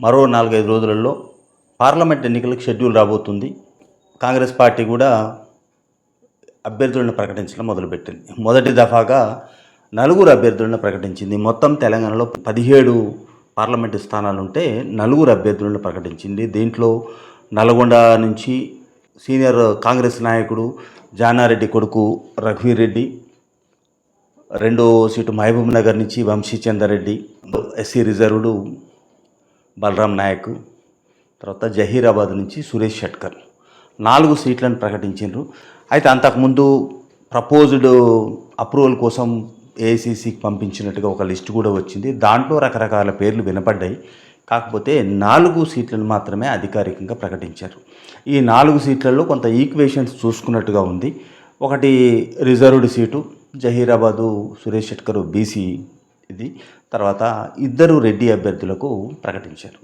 మరో నాలుగైదు రోజులలో పార్లమెంట్ ఎన్నికలకు షెడ్యూల్ రాబోతుంది. కాంగ్రెస్ పార్టీ కూడా అభ్యర్థులను ప్రకటించడం మొదలుపెట్టింది. మొదటి దఫాగా నలుగురు అభ్యర్థులను ప్రకటించింది. మొత్తం తెలంగాణలో పదిహేడు పార్లమెంటు స్థానాలు ఉంటే నలుగురు అభ్యర్థులను ప్రకటించింది. దీంట్లో నల్గొండ నుంచి సీనియర్ కాంగ్రెస్ నాయకుడు జానారెడ్డి కొడుకు రఘువీర్ రెడ్డి రెండో సీటు మహబూబ్ నగర్ నుంచి వంశీచందర్ రెడ్డి ఎస్సీ రిజర్వ్డు బలరాం నాయక్ తర్వాత జహీరాబాద్ నుంచి సురేష్ షట్కర్. నాలుగు సీట్లను ప్రకటించారు అయితే అంతకుముందు ప్రపోజ్డ్ అప్రూవల్ కోసం ఏసీసీకి పంపించినట్టుగా ఒక లిస్ట్ కూడా వచ్చింది. దాంట్లో రకరకాల పేర్లు వినపడ్డాయి. కాకపోతే నాలుగు సీట్లను మాత్రమే అధికారికంగా ప్రకటించారు. ఈ నాలుగు సీట్లలో కొంత ఈక్వేషన్స్ చూసుకున్నట్టుగా ఉంది. ఒకటి reserved seat Zaheerabad Suresh Shetkar BC ఇది. తర్వాత ఇద్దరు రెడ్డి అభ్యర్థులకు ప్రకటించారు.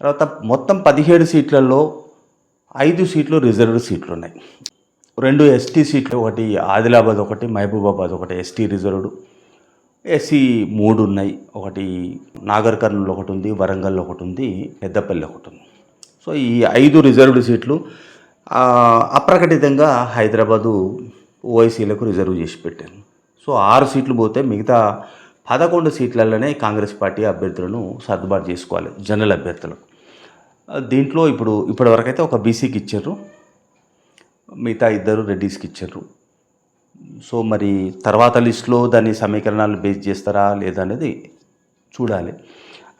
తర్వాత మొత్తం పదిహేడు సీట్లలో ఐదు సీట్లు రిజర్వ్డ్ సీట్లు ఉన్నాయి రెండు ఎస్టీ సీట్లు ఒకటి ఆదిలాబాద్ ఒకటి మహబూబాబాద్ ఒకటి ఎస్టీ రిజర్వ్డ్. ఎస్సీ మూడు ఉన్నాయి ఒకటి నాగర్ కర్నూలు ఒకటి ఉంది వరంగల్ ఒకటి ఉంది పెద్దపల్లి ఒకటి ఉంది. సో ఈ ఐదు రిజర్వ్డ్ సీట్లు అప్రకటితంగా హైదరాబాదు ఓఐసీలకు రిజర్వ్ చేసి పెట్టాను సో ఆరు సీట్లు పోతే మిగతా పదకొండు సీట్లలోనే కాంగ్రెస్ పార్టీ అభ్యర్థులను సర్దుబాటు చేసుకోవాలి జనరల్ అభ్యర్థులు దీంట్లో ఇప్పుడు ఇప్పటివరకైతే ఒక బీసీకి ఇచ్చారు మిగతా ఇద్దరు రెడ్డీస్కి ఇచ్చారు. సో మరి తర్వాత లిస్టులో దాని సమీకరణాలు బేస్ చేస్తారా లేదా అనేది చూడాలి.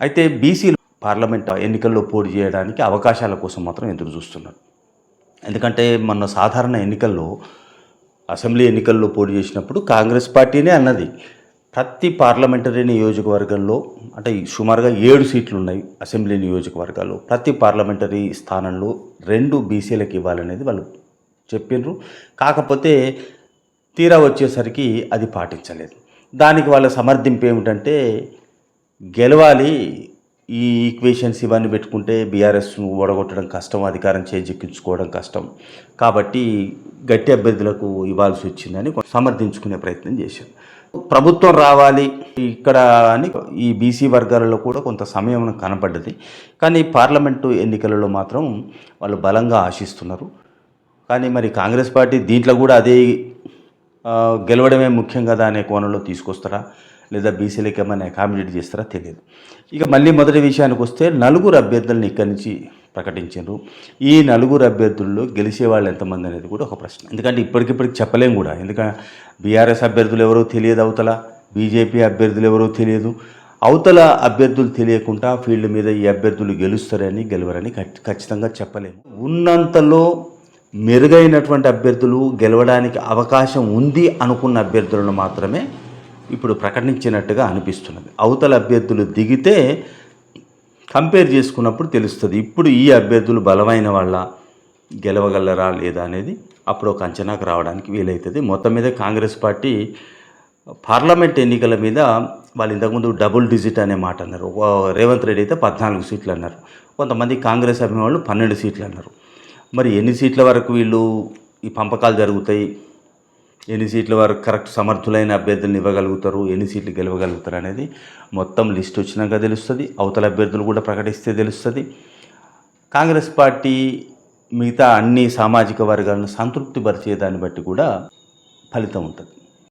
అయితే బీసీ పార్లమెంట్ ఎన్నికల్లో పోటీ చేయడానికి అవకాశాల కోసం మాత్రం ఎదురు చూస్తున్నారు. ఎందుకంటే మొన్న సాధారణ ఎన్నికల్లో అసెంబ్లీ ఎన్నికల్లో పోటీ చేసినప్పుడు కాంగ్రెస్ పార్టీనే అన్నది. ప్రతి పార్లమెంటరీ నియోజకవర్గంలో అంటే సుమారుగా ఏడు సీట్లు ఉన్నాయి అసెంబ్లీ నియోజకవర్గాల్లో. ప్రతి పార్లమెంటరీ స్థానంలో రెండు బీసీలకు ఇవ్వాలనేది వాళ్ళు చెప్పిండ్రు కాకపోతే తీరా వచ్చేసరికి అది పాటించలేదు. దానికి వాళ్ళ సమర్థింపు ఏమిటంటే గెలవాలి ఈ ఈక్వేషన్స్ ఇవన్నీ పెట్టుకుంటే బీఆర్ఎస్ను ఓడగొట్టడం కష్టం అధికారం చేజిక్కించుకోవడం కష్టం. కాబట్టి గట్టి అభ్యర్థులకు ఇవ్వాల్సి వచ్చిందని సమర్థించుకునే ప్రయత్నం చేశారు. ప్రభుత్వం రావాలి ఇక్కడ అని ఈ బీసీ వర్గాలలో కూడా కొంత సమయం కనపడ్డది. కానీ పార్లమెంటు ఎన్నికలలో మాత్రం వాళ్ళు బలంగా ఆశిస్తున్నారు. కానీ మరి కాంగ్రెస్ పార్టీ దీంట్లో కూడా అదే గెలవడమే ముఖ్యం కదా అనే కోణంలో తీసుకొస్తారా? లేదా బీసీలకు ఏమైనా అకామిడేట్ చేస్తారా? తెలియదు. ఇక మళ్ళీ మొదటి విషయానికి వస్తే నలుగురు అభ్యర్థులను ఇక్కడి నుంచి ప్రకటించారు. ఈ నలుగురు అభ్యర్థుల్లో గెలిచే వాళ్ళు ఎంతమంది అనేది కూడా ఒక ప్రశ్న. ఎందుకంటే ఇప్పటికిప్పటికి చెప్పలేం కూడా. ఎందుకంటే బీఆర్ఎస్ అభ్యర్థులు ఎవరో తెలియదు అవతల బీజేపీ అభ్యర్థులు ఎవరో తెలియదు. అవతల అభ్యర్థులు తెలియకుండా ఫీల్డ్ మీద ఈ అభ్యర్థులు గెలుస్తారని గెలవరని ఖచ్చితంగా చెప్పలేము. ఉన్నంతలో మెరుగైనటువంటి అభ్యర్థులు గెలవడానికి అవకాశం ఉంది అనుకున్న అభ్యర్థులను మాత్రమే ఇప్పుడు ప్రకటించినట్టుగా అనిపిస్తున్నది. అవతల అభ్యర్థులు దిగితే కంపేర్ చేసుకున్నప్పుడు తెలుస్తుంది. ఇప్పుడు ఈ అభ్యర్థులు బలమైన వాళ్ళ గెలవగలరా లేదా అనేది అప్పుడు ఒక అంచనాకు రావడానికి వీలవుతుంది మొత్తం మీద కాంగ్రెస్ పార్టీ పార్లమెంట్ ఎన్నికల మీద వాళ్ళు ఇంతకుముందు డబుల్ డిజిట్ అనే మాట అన్నారు. రేవంత్ రెడ్డి అయితే పద్నాలుగు సీట్లు అన్నారు. కొంతమంది కాంగ్రెస్ అభిమానులు పన్నెండు సీట్లు అన్నారు. మరి ఎన్ని సీట్ల వరకు వీళ్ళు ఈ పంపకాలు జరుగుతాయి? ఎన్ని సీట్ల వరకు కరెక్ట్ సమర్థులైన అభ్యర్థులను ఇవ్వగలుగుతారు? ఎన్ని సీట్లు గెలవగలుగుతారు అనేది మొత్తం లిస్ట్ వచ్చినాక తెలుస్తుంది. అవతల అభ్యర్థులు కూడా ప్రకటిస్తే తెలుస్తుంది. కాంగ్రెస్ పార్టీ మిగతా అన్ని సామాజిక వర్గాలను సంతృప్తిపరిచే దాన్ని బట్టి కూడా ఫలితం ఉంటుంది.